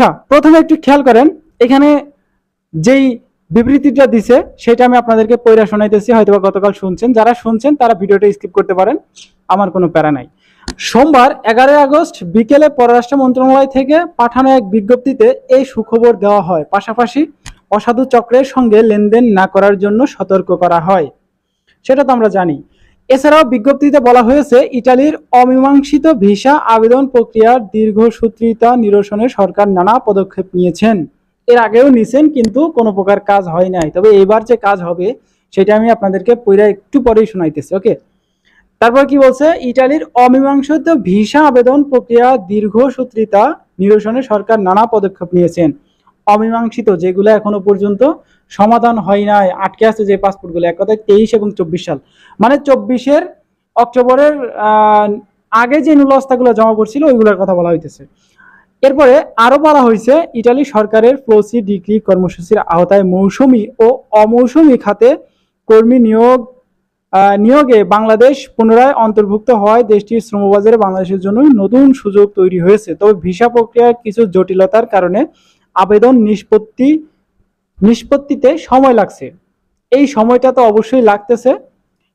আচ্ছা প্রথমে একটু খেয়াল করেন, এখানে যেই বিবৃতিটা দিছে, সেটা আমি আপনাদেরকে পয়রা শোনাইতেছি হয়তো গতকাল শুনছেন। যারা শুনছেন, তারা ভিডিওটা স্কিপ করতে পারেন, আমার কোনো প্যারা নাই। সোমবার এগারোই আগস্ট বিকেলে পররাষ্ট্র মন্ত্রণালয় থেকে পাঠানো এক বিজ্ঞপ্তিতে এই সুখবর দেওয়া হয়। পাশাপাশি অসাধু চক্রের সঙ্গে লেনদেন না করার জন্য সতর্ক করা হয়। সেটা তো আমরা জানি। এছাড়াও বিজ্ঞপ্তিতে বলা হয়েছে, ইটালির অমীমাংসিত ভিসা আবেদন প্রক্রিয়ার দীর্ঘসূত্রিতা নিরসনে সরকার নানা পদক্ষেপ নিয়েছেন। এর আগেও নিছেন, কিন্তু কোনো প্রকার কাজ হয় নাই। তবে এবার যে কাজ হবে, সেটা আমি আপনাদেরকে পইরা একটু পরেই শোনাইতেছি, ওকে? তারপর কি বলছে, ইটালির অমীমাংসিত ভিসা আবেদন প্রক্রিয়া দীর্ঘসূত্রিতা নিরসনে সরকার নানা পদক্ষেপ নিয়েছেন। অমীমাংসিত, যেগুলো এখনও পর্যন্ত সমাধান হয় নাই, আটকে আছে যে পাসপোর্টগুলো এক কথায় তেইশ এবং চব্বিশ সাল। মানে চব্বিশের অক্টোবরের আগে যে নুলস্তাগুলো জমা পড়ছিল, ওইগুলোর কথা বলা হইতেছে। এরপরে আরও বলা হয়েছে ইটালি সরকারের ফ্লোসি ডিগ্রি কর্মসূচির আওতায় মৌসুমী ও অমৌসুমী খাতে কর্মী নিয়োগ নিয়োগে বাংলাদেশ পুনরায় অন্তর্ভুক্ত হওয়ায় দেশটির শ্রমবাজারে বাংলাদেশের জন্য নতুন সুযোগ তৈরি হয়েছে। তবে ভিসা প্রক্রিয়ার কিছু জটিলতার কারণে আবেদন নিষ্পত্তি, নিষ্পত্তিতে সময় লাগছে। এই সময়টা তো অবশ্যই লাগতেছে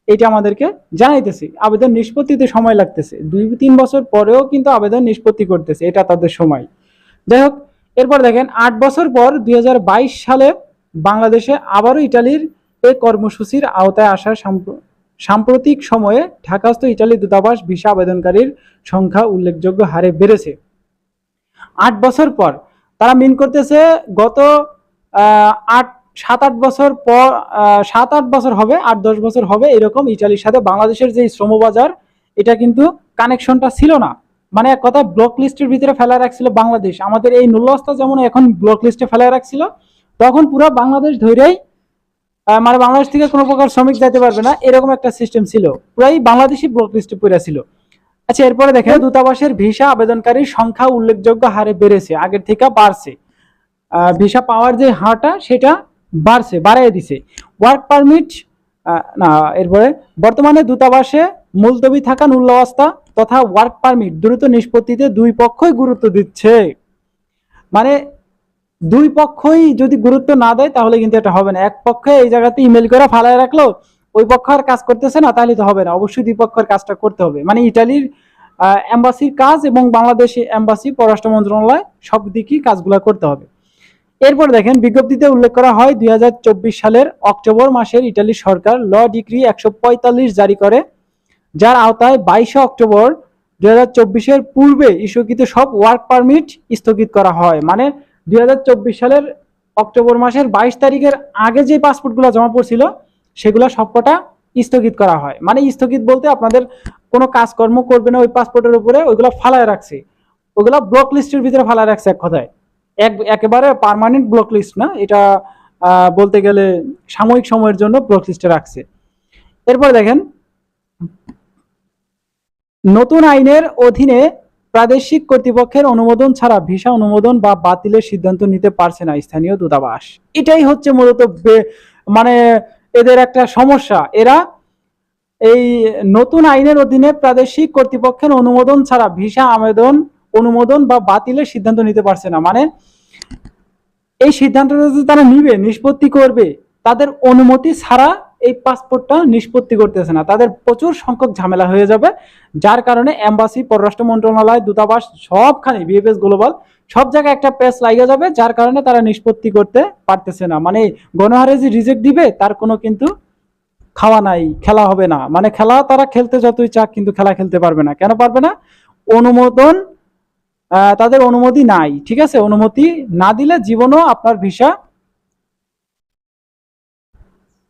এটা আমাদেরকে জানাইতেছি। আবেদন নিষ্পত্তিতে সময় লাগতেছে। দুই, তিন বছর পরেও কিন্তু আবেদন নিষ্পত্তি করতেছে, এটা তাদের সময়। যাই হোক, এরপর দেখেন, আট বছর পর দুই হাজার বাইশ সালে বাংলাদেশে আবারও ইটালির এ কর্মসূচির আওতায় আসার সাম্প্রতিক সময়ে ঢাকাস্থ ইটালি দূতাবাস ভিসা আবেদনকারীর সংখ্যা উল্লেখযোগ্য হারে বেড়েছে। আট বছর পর তারা মিন করতেছে গত আট, সাত, আট বছর পর সাত, আট বছর হবে, আট, দশ বছর হবে এরকম ইটালির সাথে বাংলাদেশের যে শ্রমবাজার, এটা কিন্তু কানেকশনটা ছিল না। মানে এক কথা, ব্লক লিস্টের ভিতরে ফেলা রাখছিল বাংলাদেশ। আমাদের এই নুল্লস্তা যেমন এখন ব্লক লিস্টে ফেলা রাখছিল, তখন পুরো বাংলাদেশ ধরেই মানে বাংলাদেশ থেকে কোনো প্রকার শ্রমিক যাইতে পারবে না, এরকম একটা সিস্টেম ছিল। পুরাই বাংলাদেশি ব্লক লিস্টে পড়ে ছিল। আচ্ছা এরপরে দেখেন, দূতাবাসের ভিসা আবেদনকারীর সংখ্যা উল্লেখযোগ্য হারে বেড়েছে, আগের থেকে বাড়ছে। ভিসা পাওয়ার যে হারটা, সেটা বাড়ছে, বাড়াই দিছে। ওয়ার্ক পারমিট না, এরপরে বর্তমানে দূতাবাসে মুলতবি থাকা নুল্লাবস্থা তথা ওয়ার্ক পারমিট দ্রুত নিষ্পত্তিতে দুই পক্ষই গুরুত্ব দিচ্ছে। মানে দুই পক্ষই যদি গুরুত্ব না দেয়, তাহলে কিন্তু এটা হবে না। এক পক্ষে এই জায়গাতে ইমেল করে ফালায় রাখল ওই পক্ষ আর কাজ করতেছে না, তাহলে তো হবে না। অবশ্যই দুই পক্ষের কাজটা করতে হবে। মানে ইটালির এম্বাসির কাজ এবং বাংলাদেশি এম্বাসি, পররাষ্ট্র মন্ত্রণালয়, সব দিকই কাজগুলো করতে হবে। এরপর দেখেন, বিজ্ঞপ্তিতে উল্লেখ করা হয়, দুই হাজার চব্বিশ সালের অক্টোবর মাসের ইটালি সরকার ল ডিগ্রি একশো পঁয়তাল্লিশ জারি করে, যার আওতায় বাইশে অক্টোবর দুই হাজার চব্বিশের পূর্বে ইস্যুকৃত সব ওয়ার্ক পারমিট স্থগিত করা হয়। মানে দুই হাজার চব্বিশ সালের অক্টোবর মাসের বাইশ তারিখের আগে যে পাসপোর্টগুলো জমা পড়ছিল সেগুলো সবকটা স্থগিত করা হয়। মানে স্থগিত বলতে আপনাদের কোনো কাজকর্ম করবে না, ওই পাসপোর্টের উপরে ওইগুলো ফালায় রাখছে। ওইগুলো ব্লক লিস্টের ভিতরে ফালায় রাখছে এক কথায়। এক, একেবারে পার্মানেন্ট ব্লক লিস্ট না, এটা বলতে গেলে সাময়িক সময়ের জন্য ব্লক লিস্টে রাখছে। এরপর দেখেন, নতুন আইনের অধীনে প্রাদেশিক কর্তৃপক্ষের অনুমোদন ছাড়া ভিসা অনুমোদন বা বাতিলের সিদ্ধান্ত নিতে পারছে না স্থানীয় দূতাবাস। এটাই হচ্ছে মূলত মানে এদের একটা সমস্যা। এরা এই নতুন আইনের অধীনে প্রাদেশিক কর্তৃপক্ষের অনুমোদন ছাড়া ভিসা আবেদন, অনুমোদন বা বাতিলের সিদ্ধান্ত নিতে পারছে না। মানে এই সিদ্ধান্তটা যদি তারা নিবে, নিষ্পত্তি করবে, তাদের অনুমতি ছাড়া এই পাসপোর্টটা নিষ্পত্তি করতেছে না। তাদের প্রচুর সংখ্যক ঝামেলা হয়ে যাবে, যার কারণে এম্বাসি পররাষ্ট্র মন্ত্রণালয়, দূতাবাস সবখানে বিএফএস গ্লোবাল সব জায়গায় একটা পেস লাগিয়ে যাবে, যার কারণে তারা নিষ্পত্তি করতে পারতেছে না। মানে গণহারে যে রিজেক্ট দিবে, তার কোনো কিন্তু খাওয়া নাই, খেলা হবে না। মানে খেলা তারা খেলতে যতই চাক, কিন্তু খেলা খেলতে পারবে না। কেন পারবে না? অনুমোদন তাদের অনুমতি নাই, ঠিক আছে? অনুমতি না দিলে জীবনও আপনার ভিসা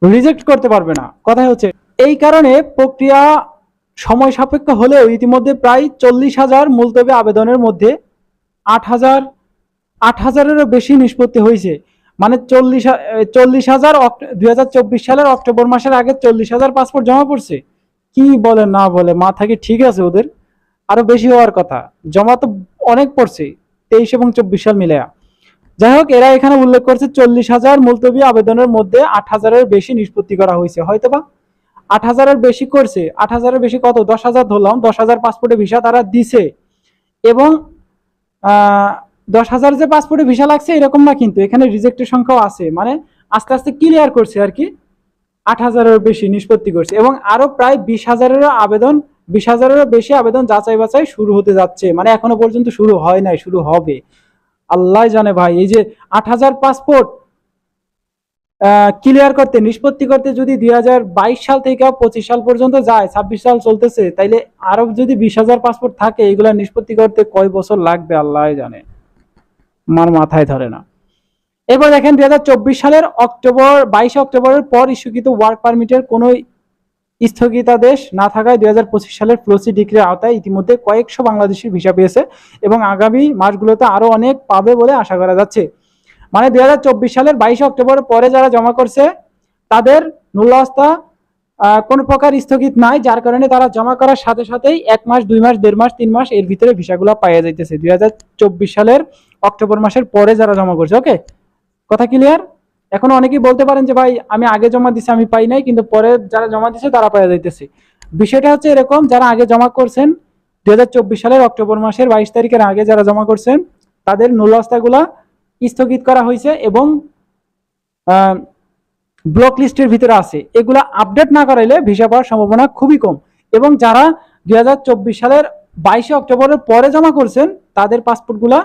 রিজেক্ট করতে পারবে না। কথা হচ্ছে, এই কারণে প্রক্রিয়া সময় সাপেক্ষ হলেও ইতিমধ্যে প্রায় চল্লিশ হাজার মুলতবি আবেদনের মধ্যে আট হাজার, আট হাজারেরও বেশি নিষ্পত্তি হয়েছে। মানে চল্লিশ চল্লিশ হাজার দুই সালের অক্টোবর মাসের আগে চল্লিশ হাজার পাসপোর্ট জমা পড়ছে। কি বলে না বলে, মাথা কি ঠিক আছে ওদের? আরও বেশি হওয়ার কথা। জমা তো অনেক পড়ছে, তেইশ এবং চব্বিশ সাল মিলে যাই হোক, এরা এখানে উল্লেখ করছে চল্লিশ হাজার মুলতবি আবেদনের মধ্যে আট হাজারের বেশি নিষ্পত্তি করা হয়েছে। হয়তোবা আট হাজারের বেশি করছে। আট হাজারের বেশি কত? দশ হাজার ধরলাম। দশ হাজার পাসপোর্টে ভিসা তারা দিছে। এবং দশ হাজার যে পাসপোর্টে ভিসা লাগছে এরকম না কিন্তু, এখানে রিজেক্টের সংখ্যাও আছে। মানে আস্তে আস্তে ক্লিয়ার করছে আর কি। আট হাজারের বেশি নিষ্পত্তি করছে। এবং আরও প্রায় বিশ হাজারেরও আবেদন, বিশ হাজারেরও বেশি আবেদন যাচাই বাছাই শুরু হতে যাচ্ছে। মানে এখনও পর্যন্ত শুরু হয় নাই, শুরু হবে। আল্লাহ জানে ভাই, এই যে আট হাজার পাসপোর্ট ক্লিয়ার করতে, নিষ্পত্তি করতে যদি দুই হাজার বাইশ সাল থেকে পঁচিশ সাল পর্যন্ত যায়, ছাব্বিশ সাল চলতেছে, তাইলে আরও যদি বিশ হাজার পাসপোর্ট থাকে, এগুলা নিষ্পত্তি করতে কয় বছর লাগবে আল্লাহ জানে। আমার মাথায় ধরে না। এরপর দেখেন দুই হাজার চব্বিশ সালের অক্টোবর, বাইশে অক্টোবরের পর ইস্যুকৃত ওয়ার্ক পারমিটের কোনো স্থগিতাদেশ না থাকায় দুই হাজার পঁচিশ সালের ফ্লোসি ডিগ্রির আওতায় ইতিমধ্যে কয়েকশো বাংলাদেশি ভিসা পেয়েছে এবং আগামী মাসগুলোতে আরও অনেক পাবে বলে আশা করা যাচ্ছে। মানে দুই সালের বাইশে অক্টোবর পরে যারা জমা করছে তাদের আহ, কোনো প্রকার স্থগিত নাই যার কারণে তারা জমা করার সাথে সাথেই এক মাস দুই মাস দেড় মাস তিন মাস এর ভিতরে ভিসাগুলো পাওয়া যাইতেছে। দুই হাজার চব্বিশ সালের অক্টোবর মাসের পরে যারা জমা করছে ওকে কথা ক্লিয়ার এখন অনেকেই বলতে পারেন যে, ভাই, আমি আগে জমা দিছি, আমি পাই নাই। কিন্তু পরে যারা জমা দিছে, তারা পাওয়া যাইতেছে। বিষয়টা হচ্ছে এরকম, যারা আগে জমা করছেন দু হাজার চব্বিশ সালের অক্টোবর মাসের বাইশ তারিখের আগে যারা জমা করছেন, তাদের নুলাস্তাগুলা স্থগিত করা হয়েছে এবং ব্লক লিস্টের ভিতরে আছে। এগুলা আপডেট না করাইলে ভিসা পাওয়ার সম্ভাবনা খুবই কম। এবং যারা দুই হাজার চব্বিশ সালের বাইশে অক্টোবরের পরে জমা করছেন, তাদের পাসপোর্টগুলা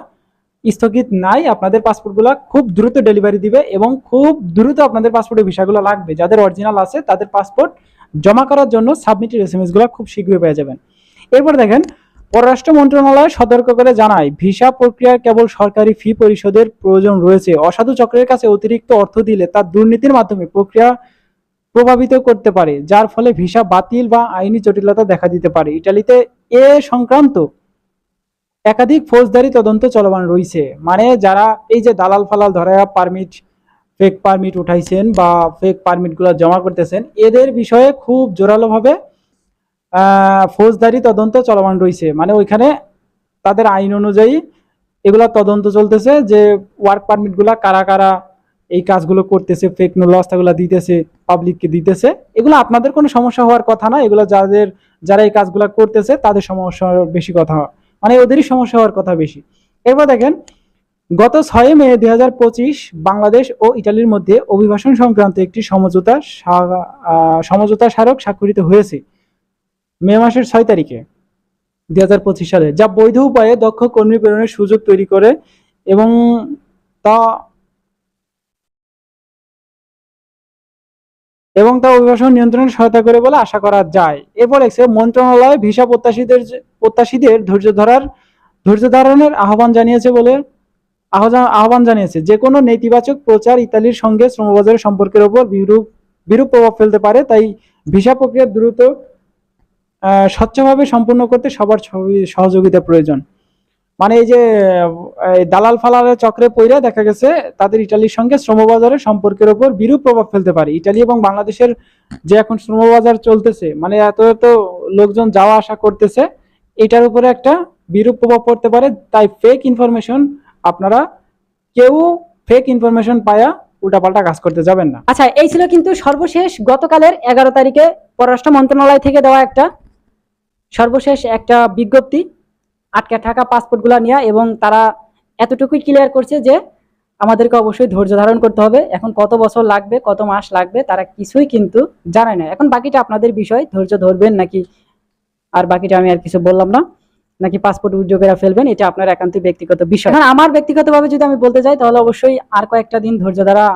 স্থগিত নাই, আপনাদের পাসপোর্টগুলো খুব দ্রুত ডেলিভারি দিবে এবং খুব দ্রুত আপনাদের পাসপোর্টের ভিসাগুলো লাগবে। যাদের অরিজিনাল আছে, তাদের পাসপোর্ট জমা করার জন্য সাবমিটের এস এমগুলো খুব শীঘ্রই পেয়ে যাবেন। এরপর দেখেন, পররাষ্ট্র মন্ত্রণালয় সতর্ক করে জানায়, ভিসা প্রক্রিয়ার কেবল সরকারি ফি পরিশোধের প্রয়োজন রয়েছে। অসাধু চক্রের কাছে অতিরিক্ত অর্থ দিলে তার দুর্নীতির মাধ্যমে প্রক্রিয়া প্রভাবিত করতে পারে, যার ফলে ভিসা বাতিল বা আইনি জটিলতা দেখা দিতে পারে। ইটালিতে এ সংক্রান্ত একাধিক ফৌজদারি তদন্ত চলমান রয়েছে। মানে যারা এই যে দালাল ফালাল ধরা পারমিট ফেক পারমিট উঠাইছেন বা ফেক পারমিটগুলো জমা করতেছেন, এদের বিষয়ে খুব জোরালোভাবে ফৌজদারি তদন্ত চলমান রয়েছে। মানে ওইখানে তাদের আইন অনুযায়ী এগুলা তদন্ত চলতেছে যে ওয়ার্ক পারমিটগুলা কারা কারা এই কাজগুলো করতেছে ফেক নুলস্তাগুলো দিতেছে পাবলিককে দিতেছে, এগুলো আপনাদের কোনো সমস্যা হওয়ার কথা না। এগুলো যাদের, যারা এই কাজগুলো করতেছে, তাদের সমস্যা বেশি কথা। মানে ওদেরই সমস্যা হওয়ার কথা বেশি। এরপর দেখেন, গত ছয় মে দু হাজার পঁচিশ বাংলাদেশ ও ইটালির মধ্যে অভিবাসন সংক্রান্ত একটি সমঝোতা সমঝোতা স্মারক স্বাক্ষরিত হয়েছে মে মাসের ছয় তারিখে দুই হাজার পঁচিশ সালে, যা বৈধ উপায়ে দক্ষ কর্মী প্রেরণের সুযোগ তৈরি করে এবং তা এবং তা অভিবাসন নিয়ন্ত্রণে সহায়তা করে বলে আশা করা যায়। এরপর এসে মন্ত্রণালয় ভিসা প্রত্যাশীদের প্রত্যাশীদের ধৈর্য ধরার ধৈর্য ধারণের আহ্বান জানিয়েছে বলে আহ্বান- জানিয়েছে। যে কোনো নেতিবাচক প্রচার ইতালির সঙ্গে শ্রমবাজারের সম্পর্কের ওপর বিরূপ বিরূপ প্রভাব ফেলতে পারে, তাই ভিসা প্রক্রিয়া দ্রুত স্বচ্ছভাবে সম্পূর্ণ করতে সবার সহ- সহযোগিতা প্রয়োজন। মানে এই যে দালাল ফালালের চক্রে পইরা দেখা গেছে তাদের ইটালির সঙ্গে শ্রমবাজারের সম্পর্কের ওপর বিরূপ প্রভাব ফেলতে পারে। ইটালি এবং বাংলাদেশের যে এখন শ্রমবাজার চলতেছে মানে এত এত লোকজন যাওয়া আসা করতেছে, এটার উপরে একটা বিরূপ প্রভাব পড়তে পারে। তাই ফেক ইনফরমেশন আপনারা কেউ ফেক ইনফরমেশন পায়া উল্টাপাল্টা কাজ করতে যাবেন না। আচ্ছা এই ছিল কিন্তু সর্বশেষ গতকালের এগারো তারিখে পররাষ্ট্র মন্ত্রণালয় থেকে দেওয়া একটা সর্বশেষ একটা বিজ্ঞপ্তি। আটকে থাকা পাসপোর্টগুলো নিয়ে এবং তারা এতটুকুই ক্লিয়ার করছে যে আমাদেরকে অবশ্যই ধৈর্য ধারণ করতে হবে। এখন কত বছর লাগবে, কত মাস লাগবে, তারা কিছুই কিন্তু জানায় না। এখন বাকিটা আপনাদের বিষয়, ধৈর্য ধরবেন নাকি? আর বাকিটা আমি আর কিছু বললাম না। নাকি পাসপোর্ট উদ্যোগেরা ফেলবেন, এটা আপনার একান্ত ব্যক্তিগত বিষয়। এখন আমার ব্যক্তিগতভাবে যদি আমি বলতে যাই, তাহলে অবশ্যই আর কয়েকটা দিন ধৈর্য ধরা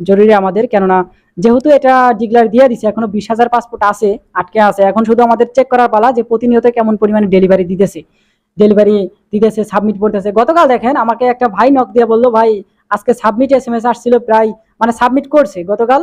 জরুরি আমাদের। কেননা যেহেতু এটা ডিক্লার দিয়ে দিছে, এখনও বিশ হাজার পাসপোর্ট আছে, আটকে আছে। এখন শুধু আমাদের চেক করার পালা যে প্রতিনিয়ত কেমন পরিমাণে ডেলিভারি দিতেছে। ডেলিভারি দিতেছে সাবমিট করতেছে। গতকাল দেখেন আমাকে একটা ভাই নক দিয়ে বলল, ভাই, আজকে সাবমিট এস এম এস আসছিল প্রায় মানে সাবমিট করছে। গতকাল